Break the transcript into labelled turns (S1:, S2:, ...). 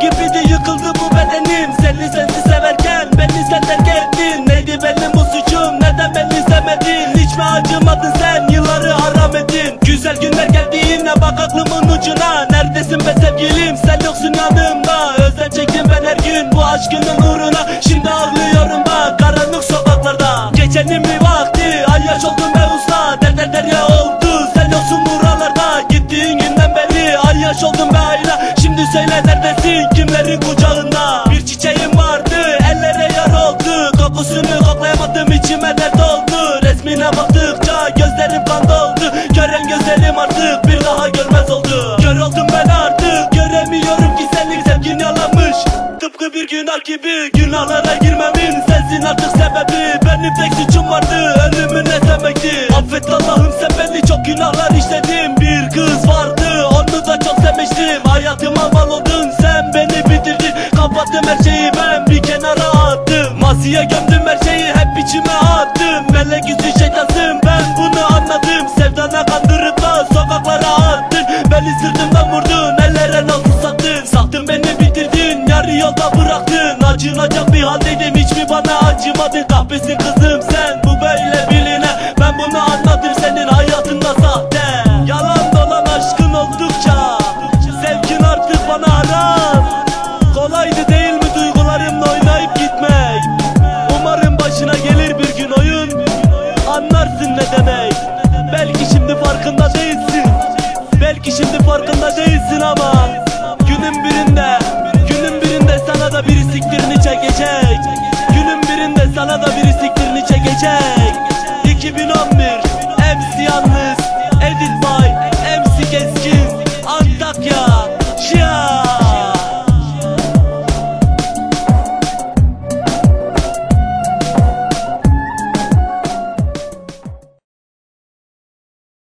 S1: Sıkıldı bu bedenim. Seni sensiz severken Beni sen terk ettin Neydi benim bu suçum? Neden beni sevmedin Hiç mi acımadın sen? Yılları haram ettin. Güzel günler geldiğinde Bak aklımın ucuna. Neredesin be sevgilim? Sen yoksun yanımda. Özlem çektim ben her gün Bu aşkının uğruna. Şimdi ağlıyorum bak Karanlık sokaklarda. Gecenin bir vakti? Ay yaş oldum be usta. Derler derya oldu. Sen yoksun buralarda. Gittiğin günden beri Ay yaş oldum be ayla Şimdi söyle neredesin? Kimlerin kucağında? Bir çiçeğim vardı Ellere yar oldu. Kokusunu koklayamadım içime dert oldu. Resmine baktıkça gözlerim kan doldu. Gören gözlerim artık bir daha görmez oldu. Kör oldum ben artık Göremiyorum ki senin sevgin yalanmış. Tıpkı bir günah gibi Günahlara girmemin sensin artık sebebi. Benim tek suçum vardı Ölümüne sevmekti Affet Hayatıma mal oldun sen beni bitirdin. Kapattım her şeyi ben bir kenara attım. Maziye gömdüm her şeyi hep içime attım. Melek yüzü şeytansın ben bunu anladım. Sevdana kandırıp da sokaklara attın. Beni sırtımdan vurdun ellere nasıl sattın? Sattın beni bitirdin yarı yolda bıraktın. Acınacak bir haldeydim hiç mi bana acımadın? Kahpesin kızım